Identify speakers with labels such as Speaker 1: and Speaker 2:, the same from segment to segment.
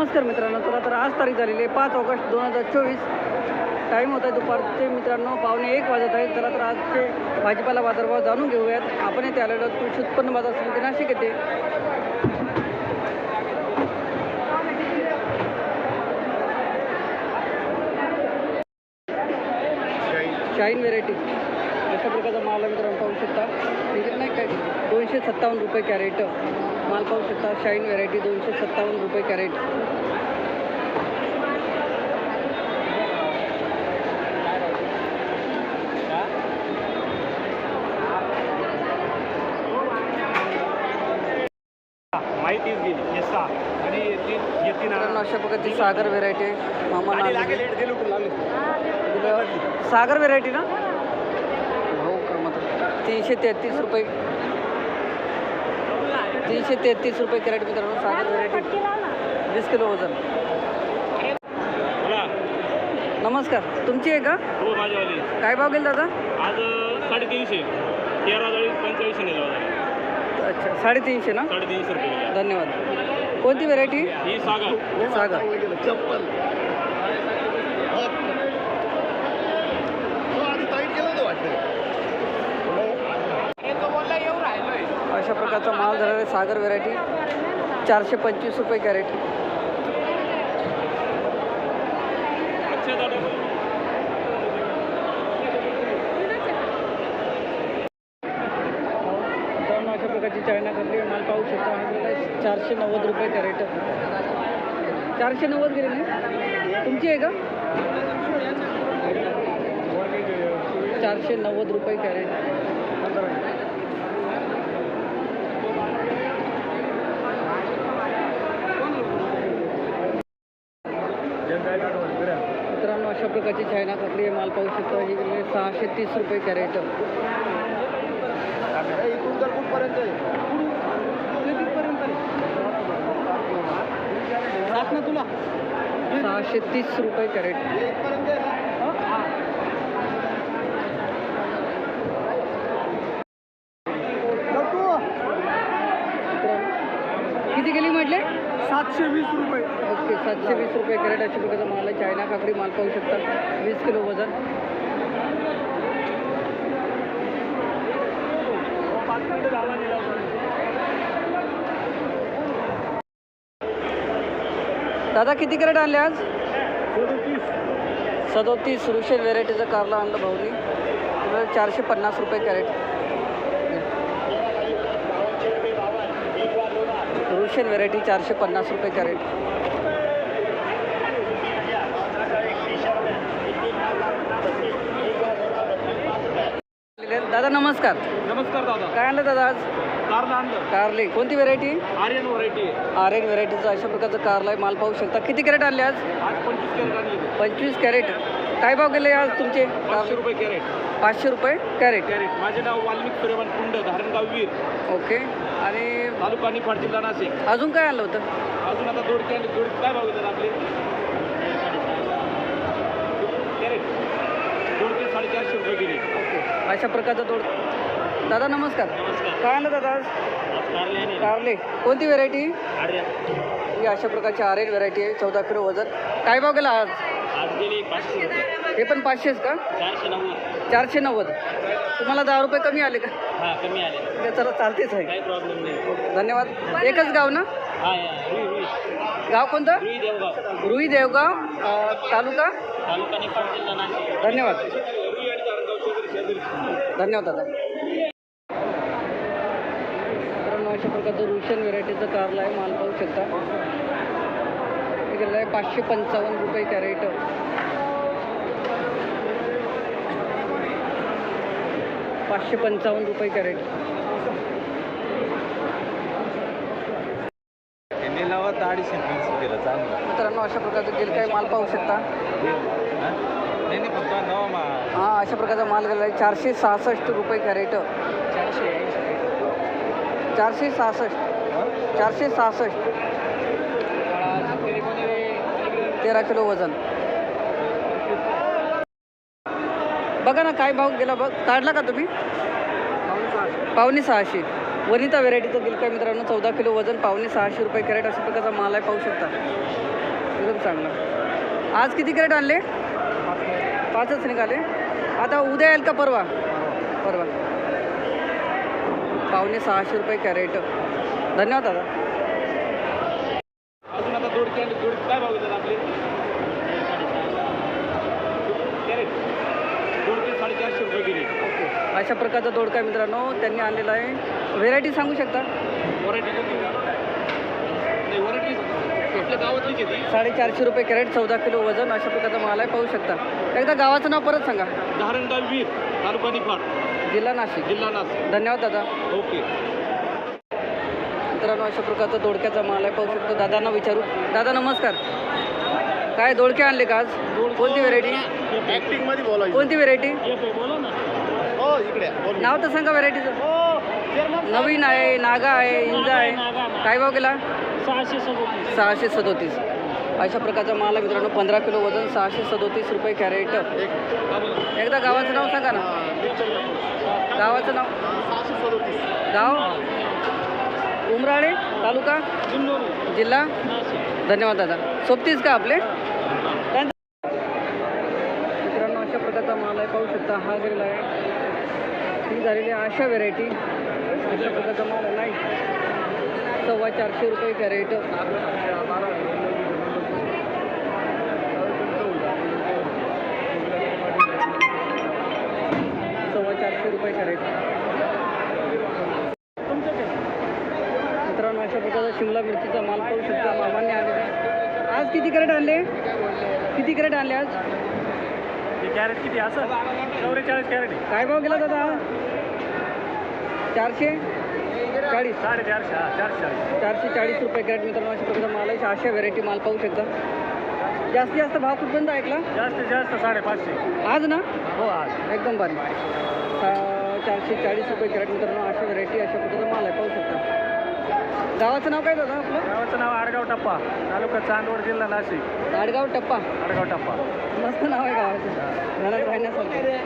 Speaker 1: नमस्कार मित्रांनो चला तर आज तारीख झालेली आहे पाच ऑगस्ट दोन हजार चोवीस. टाईम होत आहे दुपारचे मित्रांनो पावणे एक वाजत आहे. चला तर आजचे भाजीपाला बाजारभाव जाणून घेऊयात. आपण येथे आलेलो कृषी उत्पन्न बाजार समिती नाशिक येते शाईन व्हेरायटी अशा प्रकारचा माल मित्रांनो पाहू शकता. म्हणजे नाही काय दोनशे सत्तावन्न रुपये कॅरेट माल पाहू शकता. शाईन व्हेरायटी दोनशे सत्तावन्न रुपये कॅरेट.
Speaker 2: माहितीच गेली सहा. आणि
Speaker 1: अशा प्रकारची सागर व्हेरायटी आहे. मामा सागर व्हेरायटी ना? तीनशे तेहतीस रुपये. तीनशे तेहतीस रुपये कॅरेट मित्रांनो सागर व्हेरायटी वीस किलो वजन. नमस्कार तुमची आहे का?
Speaker 2: हो माझ्यावाली.
Speaker 1: काय भाव गेल दादा?
Speaker 2: आज साडेतीनशे. तेरा चाळीस पंचेचाळीसशे नेला होता.
Speaker 1: अच्छा साडेतीनशे ना?
Speaker 2: साडेतीनशे रुपये.
Speaker 1: धन्यवाद. कोणती व्हेरायटी
Speaker 2: ही सागर.
Speaker 1: सागर.
Speaker 3: चप्पल आधी टाईट केलं होतं वाटतं
Speaker 1: अशा माल झालेला आहे सागर व्हेरायटी चारशे पंचवीस रुपये कॅरेट. अशा प्रकारची चायना करली माल पाहू शकता. चारशे नव्वद रुपये कॅरेट. चारशे नव्वद गेले तुमची आहे का? चारशे नव्वद रुपये कॅरेट मित्रांनो अशा प्रकारची चायना आहे माल पाहू शकता. ही गेली आहे सहाशे तीस रुपये कॅरेट.
Speaker 3: इथून तर कुठपर्यंत आहे?
Speaker 1: तुला? सहाशे तीस रुपये कॅरेट
Speaker 3: इथपर्यंत आहे
Speaker 1: मित्रांनो, किती गेली म्हटले
Speaker 3: सातशे वीस रुपये.
Speaker 1: ओके सातशे वीस रुपये कॅरेट अशा प्रकारचा माल आहे. चायना काकडी माल पाहू शकता. वीस किलो वजन. दादा किती कॅरेट आणले आज? सदोतीस. रुशेल व्हेरायटीचं कारला आणलं भाऊनी. चारशे पन्नास रुपये कॅरेट. रुशियन व्हेरायटी चारशे पन्नास रुपये कॅरेट दादा नमस्कार.
Speaker 2: नमस्कार दादा.
Speaker 1: काय आणलं दादा आज?
Speaker 2: कारला आणलं.
Speaker 1: कारले. कोणती व्हेरायटी?
Speaker 2: आर्यन व्हरायटी. आहे
Speaker 1: आर एन व्हेरायटीचं अशा प्रकारचं कारला माल पाहू शकता. किती कॅरेट आणले आज?
Speaker 2: आज पंचवीस कॅरेट आणली.
Speaker 1: पंचवीस कॅरेट. काय भाव गेले आज तुमचे?
Speaker 2: पाचशे रुपये कॅरेट.
Speaker 1: पाचशे रुपये कॅरेट.
Speaker 2: कॅरेट. माझे नाव वाल्मिक सूर्यमान कुंड धारणगाव वीर.
Speaker 1: ओके. आणि
Speaker 2: तालुका निफाड जिल्हा नाशिक.
Speaker 1: अजून काय आणलं होतं?
Speaker 2: अजून आता दोडके आणि दोडके काय भाव घेतात आपले? कॅरेट. दोडके साडेचारशे रुपये गेले
Speaker 1: ओके. अशा प्रकारचं दोड दादा नमस्कार.
Speaker 2: नमस्कार.
Speaker 1: काय आणलं दादा आज?
Speaker 2: कारले
Speaker 1: कोणती व्हेरायटी ही अशा प्रकारची आर एन व्हेरायटी आहे चौदा किलो वजन. काय भाव गेला आज? हे पण पाचशेच का?
Speaker 2: चारशे नव्वद.
Speaker 1: चारशे नव्वद. तुम्हाला दहा रुपये कमी आले का?
Speaker 2: हां कमी आले.
Speaker 1: ते चला चालतेच आहे.
Speaker 2: काही प्रॉब्लेम नाही.
Speaker 1: धन्यवाद. एकच गाव ना?
Speaker 2: हां
Speaker 1: गाव कोणतं?
Speaker 2: रुई देवगाव.
Speaker 1: तालुका? धन्यवाद. धन्यवाद दादा. अशा प्रकारचं रुशन व्हेरायटीचं कारला आहे माल पाहू शकता. हे गेलं आहे पाचशे पंचावन्न रुपये कॅरेट. पाचशे पंचावन्न रुपये कॅरेट. मित्रांनो अशा प्रकारचं गेल काही माल पाहू शकता. हां? अशा प्रकारचा माल गेला आहे चारशे सहासष्ट रुपये कॅरेट. चारशे सहासष्ट. चारशे सहासष्ट. तेरा किलो वजन. बघा ना काय भाव गेला बघ. काढला का तुम्ही? पावणे सहाशे. वनिता व्हेरायटीचं गिलका मित्रांनो? चौदा किलो वजन पावणे सहाशे रुपये कॅरेट. अशा प्रकारचा माल आहे पाहू शकता. एकदम चांगला. आज किती कॅरेट आणले? पाचच निघाले. आता उद्या येईल का परवा? परवा. पावणे सहाशे रुपये कॅरेट. धन्यवाद दादा
Speaker 2: अजून आता दोडके आणि दोडके काय भाव देतात आपले कॅरेट दोडके साडेचारशे रुपये गेले
Speaker 1: ओके अशा प्रकारचा दोडका मित्रांनो. त्यांनी आणलेला आहे. व्हेरायटी सांगू शकता? साडेचारशे रुपये कॅरेट चौदा किलो वजन अशा प्रकारचा माल आहे. पाहू शकता. एकदा गावाचं नाव परत सांगा.
Speaker 2: धारणगाव वीर तालुका निफाड.
Speaker 1: जिल्हा नाशिक.
Speaker 2: जिल्हा नाशिक.
Speaker 1: धन्यवाद दादा.
Speaker 2: ओके.
Speaker 1: मित्रांनो अशा प्रकारचा दोडक्याचा माल आहे. पाहू शकतो. दादांना विचारू. दादा नमस्कार. काय दोडके आणले का आज? कोणती व्हेरायटी कोणती व्हेरायटी
Speaker 2: बोला ना.
Speaker 3: इकडे.
Speaker 1: नाव तर सांगा व्हेरायटीचं. नवीन आहे नागा आहे इंजा आहे. काय भाव गेला
Speaker 2: सहाशे सदोतीस.
Speaker 1: सहाशे सदोतीस. अशा प्रकारचा माल आहे मित्रांनो पंधरा किलो वजन सहाशे सदोतीस रुपये कॅरेट.
Speaker 3: एक
Speaker 1: एकदा गावाचं नाव सांगा ना. गावाचं नाव?
Speaker 3: सहाशे सदोतीस
Speaker 1: गाव? उमराळे तालुका? जिल्हा? धन्यवाद दादा. सोबतीच का आपले? मित्रांनो अशा प्रकारचा माल आहे. पाहू शकता हा गेलेला आहे. ही झालेली आहे व्हेरायटी अशा प्रकारचा माल नाही सव्वा चारशे रुपये कॅरेट सव्वा चारशे रुपये कॅरेट मित्रांनो अशा प्रकारचा शिमला मिरचीचा माल पाहू शकता मामाने आलेला. आज किती कॅरेट आणले? किती कॅरेट आणले आज?
Speaker 2: कॅरेट किती असं? चौवेचाळीस कॅरेट
Speaker 1: काय भाव गेला दादा? चारशे? चाळीस.
Speaker 2: साडेचारशे हा चारशे चाळीस.
Speaker 1: चारशे चाळीस रुपये कॅरेट मित्रांनो अशा प्रकारचा माल आहे. अशा व्हेरायटी माल पाहू शकता. जास्तीत जास्त भाव कुठपर्यंत ऐकला
Speaker 2: जास्तीत जास्त साडेपाचशे.
Speaker 1: आज ना?
Speaker 2: हो आज.
Speaker 1: एकदम भारी. चारशे चाळीस रुपये कॅरेट मित्रांनो अशा व्हेरायटी अशा प्रकारचा माल आहे पाहू शकता. गावाचं नाव काय दादा आपलं?
Speaker 2: गावाचं नाव आडगाव टप्पा तालुका चांदवड जिल्हा नाशिक.
Speaker 1: आडगाव टप्पा.
Speaker 2: आडगाव टप्पा.
Speaker 1: मस्त नाव आहे गावाचं. घरात राहण्यासारखं.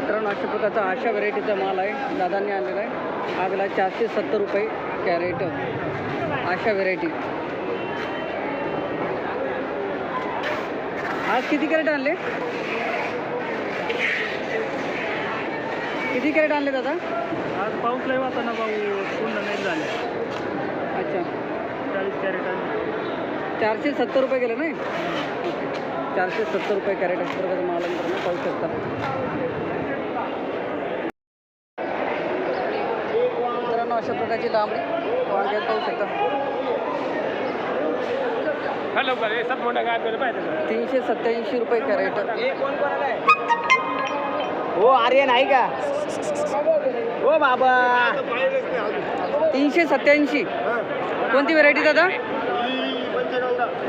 Speaker 1: मित्रांनो अशा प्रकारचा अशा व्हरायटीचा माल आहे. दादांनी आणलेला आहे. आगला चारशे सत्तर रुपये कॅरेट. अशा व्हेरायटी आज किती कॅरेट आणले? किती कॅरेट आणले दादा
Speaker 2: आज पाऊस लय वाचा ना भाऊ. पूर्ण नाही झाले.
Speaker 1: अच्छा.
Speaker 2: चाळीस कॅरेट आणि
Speaker 1: चारशे सत्तर रुपये गेले नाही? चारशे सत्तर रुपये कॅरेट प्रकारचा माल आहे मित्रांनो पाहू शकता. मित्रांनो अशा प्रकारची लांबडी वांग्यात पाहू शकता. तीनशे सत्याऐंशी रुपये कॅरेट.
Speaker 3: हो आर्यन आहे का? हो बाबा.
Speaker 1: तीनशे सत्याऐंशी कोणती व्हेरायटी दादा?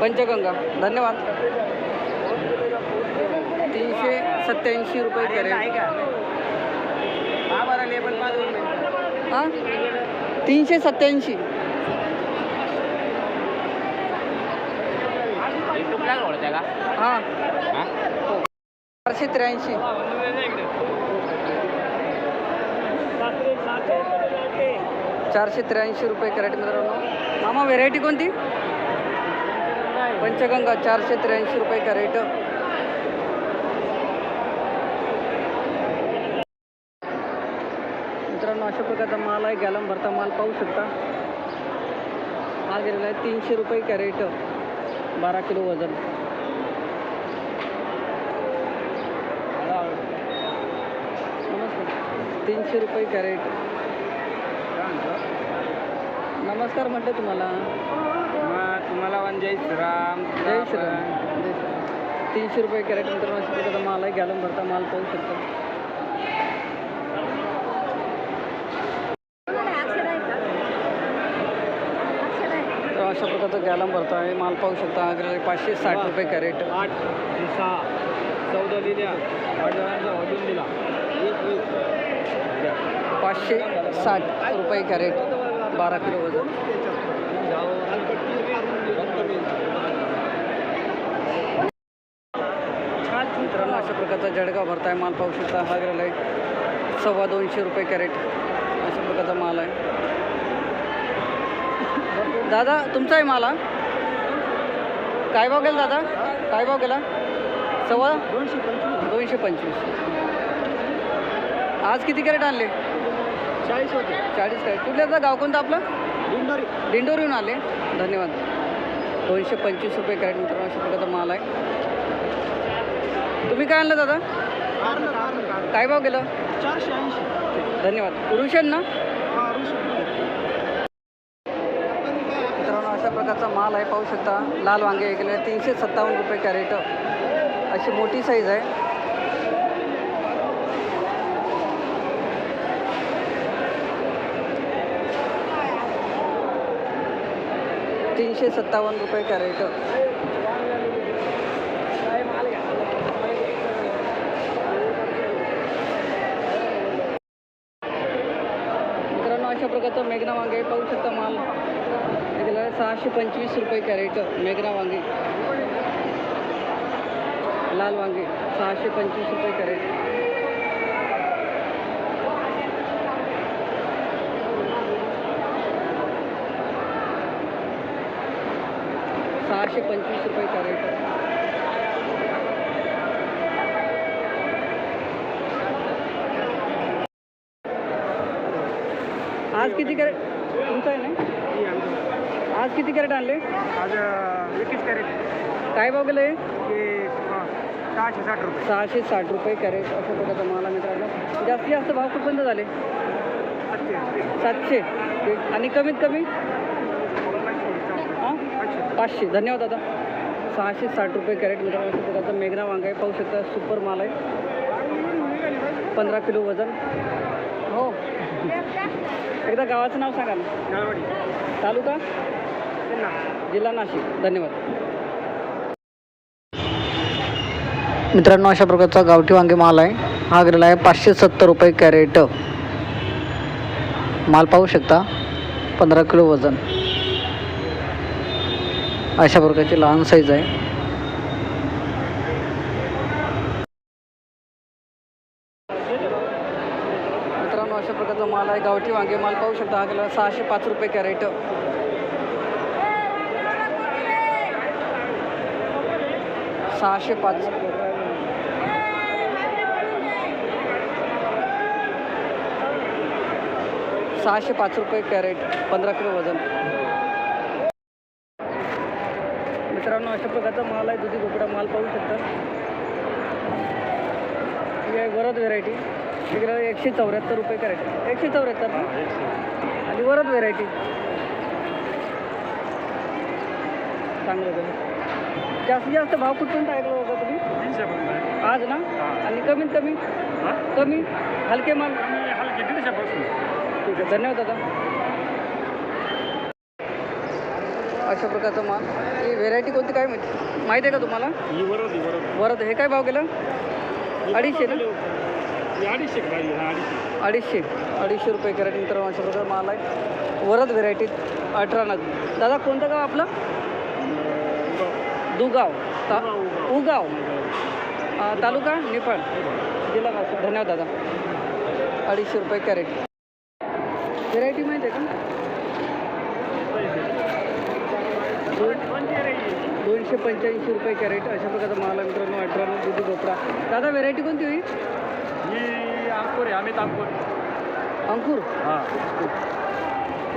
Speaker 1: पंचगंगा. धन्यवाद. तीनशे सत्याऐंशी रुपये कॅरेट. हां तीनशे सत्याऐंशी हां. चारशे त्र्याऐंशी. चारशे त्र्याऐंशी रुपये कॅरेट मित्रांनो. मामा व्हेरायटी कोणती? पंचगंगा चारशे त्र्याऐंशी रुपये कॅरेट. मित्रांनो अशा प्रकारचा माल आहे गॅलम भरता माल पाहू शकता. हा गेलेला आहे तीनशे रुपये कॅरेट. बारा किलो वजन नमस्कार तीनशे रुपये कॅरेट. नमस्कार म्हटलं तुम्हाला.
Speaker 3: तुम्हाला वन जय श्रीराम
Speaker 1: जय श्रीराम. जय श्रीराम. तीनशे रुपये कॅरेट अशा प्रकारचा माल आहे. गॅलम भरता माल पाहू शकता. अशा प्रकारचा गॅलम भरता आहे. माल पाहू शकता. आहे पाचशे साठ रुपये कॅरेट.
Speaker 2: आठ सहा चौदा जणांचा वाजून दिला. वीस
Speaker 1: पाचशे साठ रुपये कॅरेट बारा किलो वजन. मित्रांनो अशा प्रकारचा जळगाव भरताय माल पाहू शकता हा गेलेला आहे. सव्वा दोनशे रुपये कॅरेट अशा प्रकारचा माल आहे. दादा तुमचा आहे माल हा? काय भाव गेला दादा? काय भाव गेला? सव्वा?
Speaker 3: दोनशे पंचवीस
Speaker 1: दोनशे पंचवीस. आज किती कॅरेट आणले?
Speaker 3: चाळीस होते.
Speaker 1: चाळीस कॅरेट. कुठल्याचा गाव कोणतं आपलं?
Speaker 3: दिंडोरी.
Speaker 1: दिंडोरीहून आले. धन्यवाद. दोनशे पंचवीस रुपये कॅरेट मित्रांनो अशा प्रकारचा माल आहे. तुम्ही काय आणलं दादा? काय भाव गेलं?
Speaker 3: चारशे ऐंशी.
Speaker 1: धन्यवाद. रुशन ना? मित्रांनो अशा प्रकारचा माल आहे पाहू शकता. लाल वांगे गेले तीनशे सत्तावन्न रुपये कॅरेट. अशी मोठी साईज आहे. तीनशे सत्तावन्न रुपये कॅरेट. मित्रांनो अशा प्रकारचं मेघना वांगे पाहू शकता माल. हे गेला सहाशे पंचवीस रुपये कॅरेट मेघना वांगे. लाल वांगे सहाशे पंचवीस रुपये कॅरेट. सहाशे पंचवीस रुपये कॅरेट आज किती कॅरेट? तुमचं आहे ना? आज किती कॅरेट आणले?
Speaker 3: आज एकवीस कॅरेट.
Speaker 1: काय भाव गेले
Speaker 3: सहाशे साठ रुपये.
Speaker 1: सहाशे साठ रुपये कॅरेट. प्रकारचा माल आहे मित्रांनो. जास्तीत जास्त भाव कुठपर्यंत झाले?
Speaker 3: सातशे.
Speaker 1: आणि कमीत कमी? पाचशे. धन्यवाद दादा. सहाशे साठ रुपये कॅरेट मित्रांनो प्रकारचा मेघना वांगा आहे. पाहू शकता सुपर माल आहे. पंधरा किलो वजन. हो. एकदा गावाचं नाव सांगा ना. तालुका? जिल्हा नाशिक. धन्यवाद. मित्रांनो अशा प्रकारचा गावठी वांगे माल आहे. हा गेलेला आहे पाचशे सत्तर रुपये कॅरेट. माल पाहू शकता पंधरा किलो वजन. अशा प्रकारची लहान साईज आहे. मित्रांनो अशा प्रकारचा माल आहे. गावठी वांगे माल पाहू शकता. हा गेला सहाशे पाच रुपये कॅरेट. सहाशे पाच. सहाशे पाच रुपये कॅरेट. पंधरा किलो वजन. मित्रांनो अशा प्रकारचा माल आहे दुधी भोपळा माल पाहू शकता. ही आहे वरद व्हेरायटी तिकडे एकशे चौऱ्याहत्तर रुपये कॅरेट एकशे चौऱ्याहत्तर? ना आणि वरद व्हेरायटी चांगलं जास्तीत जास्त भाव कुठपर्यंत ऐकलं होतं तुम्ही? आज ना? आणि कमीत कमी? कमी? हलके माल?
Speaker 3: हलकी
Speaker 1: ठीक आहे धन्यवाद दादा. अशा प्रकारचा माल. ही व्हेरायटी कोणती काय माहिती? माहिती आहे का तुम्हाला? वरद हे काय भाव केलं अडीचशे ना?
Speaker 3: अडीचशे अडीचशे.
Speaker 1: अडीचशे. रुपये कॅरेट मित्रांनो अशा प्रकार माल आहे. वरद व्हेरायटीत अठरा नग. दादा कोणतं गाव आपलं? दुगाव. ता उगाव तालुका? निफाड जिल्हा धन्यवाद दादा. अडीचशे रुपये कॅरेट. व्हेरायटी माहिती आहे का दोन दोनशे पंच्याऐंशी रुपये कॅरेट अशा प्रकारचा माल आहे मित्रांनो अठरा दुधी भोपळा. दादा व्हेरायटी कोणती होईल?
Speaker 3: ही अंकुर आहे अमित अंकुर.
Speaker 1: अंकुर?
Speaker 3: हां.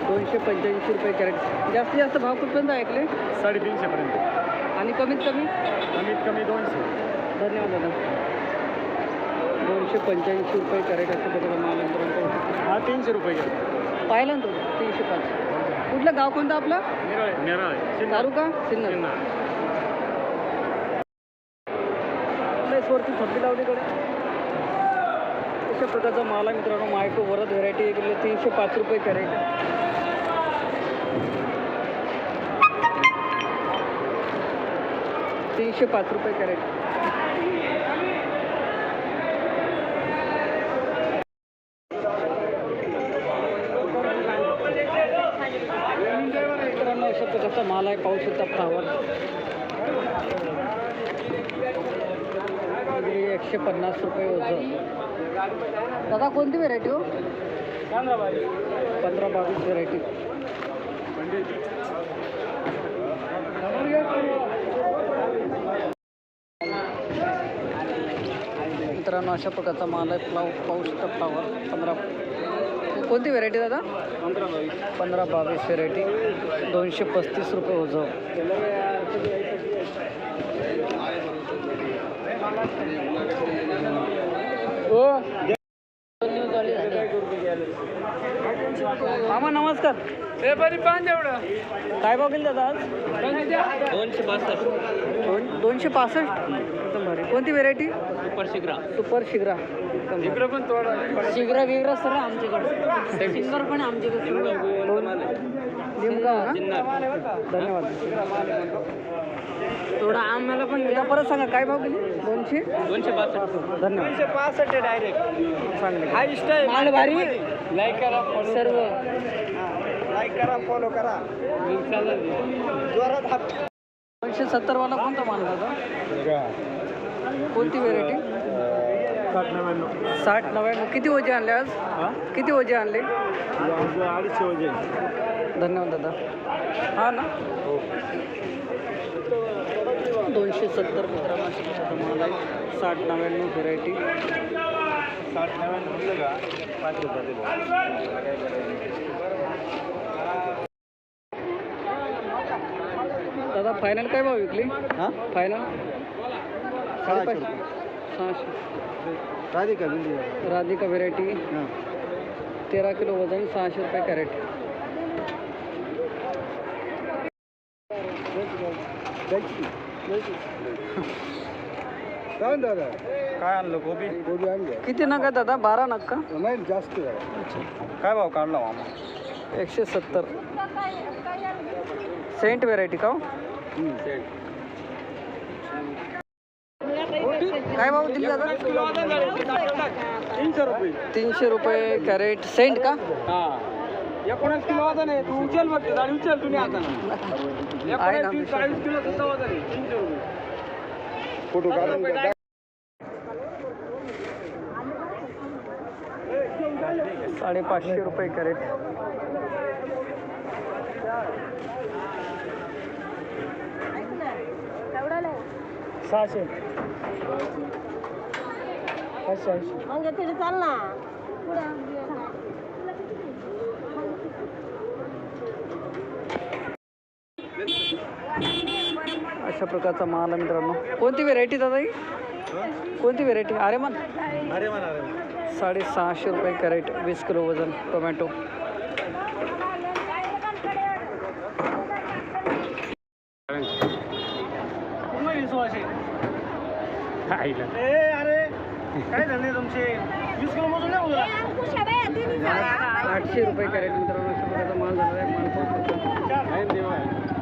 Speaker 1: दोनशे पंच्याऐंशी रुपये कॅरेट. जास्तीत जास्त भाव कुठपर्यंत ऐकले
Speaker 3: साडेतीनशेपर्यंत
Speaker 1: आणि कमीत कमी?
Speaker 3: कमीत कमी दोनशे.
Speaker 1: धन्यवाद दादा. दोनशे पंच्याऐंशी रुपये कॅरेट अशा प्रकारचा माल आहे मित्रांनो.
Speaker 3: हा तीनशे रुपये घ्या
Speaker 1: पाहिलं ना तो? तीनशे पाच. कुठलं गाव कोणतं आपलं?
Speaker 3: निराळे निराळे
Speaker 1: तालुका? सिन्नर. वरती थंडी लावलीकडे अशा प्रकारचा माल आहे मित्रांनो. मायको वरद व्हेरायटी गेले तीनशे पाच रुपये कॅरेट तीनशे पाच रुपये कॅरेट मित्रांनो अशा प्रकारचा माल आहे. पाऊस तप्तावर फ्लावर एकशे पन्नास रुपये वजन दादा कोणती व्हेरायटी हो? पंधरा बावीस व्हेरायटी मित्रांनो अशा प्रकारचा माल आहे फ्लाव पाऊस फ्लावर पंधरा कोणती व्हेरायटी दादा?
Speaker 2: पंधरा बावीस
Speaker 1: पंधरा बावीस व्हेरायटी दोनशे पस्तीस रुपये ओझं. मामा नमस्कार. काय भाव गेले दादा आज?
Speaker 2: दोनशे पासष्ट.
Speaker 1: दोन दोनशे पासष्ट? एकदम भारी. कोणती व्हेरायटी
Speaker 2: सुपर शिग्रा.
Speaker 1: सुपर शिग्रा. एकदम भारी.
Speaker 2: पण थोडा
Speaker 1: शिग्रा गिग्रा सर आमच्याकडे. सिंगर पण आमच्याकडे. ना धन्यवाद. थोडा आम्हाला पण एकदा परत सांगा काय भाव गेली? दोनशे?
Speaker 2: दोनशे पासष्ट.
Speaker 1: धन्यवाद.
Speaker 2: पासष्ट डायरेक्ट
Speaker 1: चांगले.
Speaker 2: हाय स्टाईल
Speaker 1: माल भारी?
Speaker 2: लाईक करा फॉलो
Speaker 1: सर्व.
Speaker 2: लाईक करा फॉलो करा. जोरात हात.
Speaker 1: दोनशे सत्तर वाला कोणता माल दादा? कोणती व्हेरायटी साठ नव्याण्णव. किती ओझे आणले आज? किती ओझे आणले?
Speaker 2: अडीचशे वजे
Speaker 1: धन्यवाद दादा. हा ना? दोनशे सत्तर मित्रांनो. आहे साठ नव्याण्णव व्हेरायटी
Speaker 2: साठ नव्याण्णव का? पाच रुपये
Speaker 1: दादा फायनल काय भाव विकली?
Speaker 2: हां?
Speaker 1: फायनल
Speaker 2: सहाशे
Speaker 1: सहाशे.
Speaker 2: राधिका बिंदी.
Speaker 1: राधिका व्हेरायटी
Speaker 2: हां.
Speaker 1: तेरा किलो वजन सहाशे रुपये कॅरेट
Speaker 2: काय दादा काय आणलं गोबी? गोबी आणलं
Speaker 1: किती नग आहे दादा? बारा नग का?
Speaker 2: नाही जास्त काय भाव काढला मामा?
Speaker 1: एकशे सत्तर. सेंट व्हेरायटी का हो? काय भाव दिली दादा?
Speaker 2: तीनशे रुपये.
Speaker 1: तीनशे रुपये कॅरेट. सेंट का?
Speaker 2: हा. एकोणीस किलो वजन आहे. तू उचल बघ गाडी उचल तुम्ही आता. एकोणीस चाळीस किलो सुद्धा वजन आहे. तीनशे रुपये फोटो
Speaker 1: साडेपाचशे रुपये कॅरेट.
Speaker 2: सहाशे. ऐंशी
Speaker 4: मग तिथे चाल ना.
Speaker 1: अशा प्रकारचा माल आहे मित्रांनो. कोणती व्हेरायटी दादा ही? कोणती व्हेरायटी अरे मन
Speaker 2: अरे म्हणा अरे
Speaker 1: साडेसहाशे रुपये कॅरेट वीस किलो वजन टोमॅटो.
Speaker 2: अरे काय झाले तुमचे? वीस किलो मजून नाही बोलला
Speaker 1: आठशे रुपये कॅरेट मित्रांनो अशा प्रकारचा माल झालेला आहे.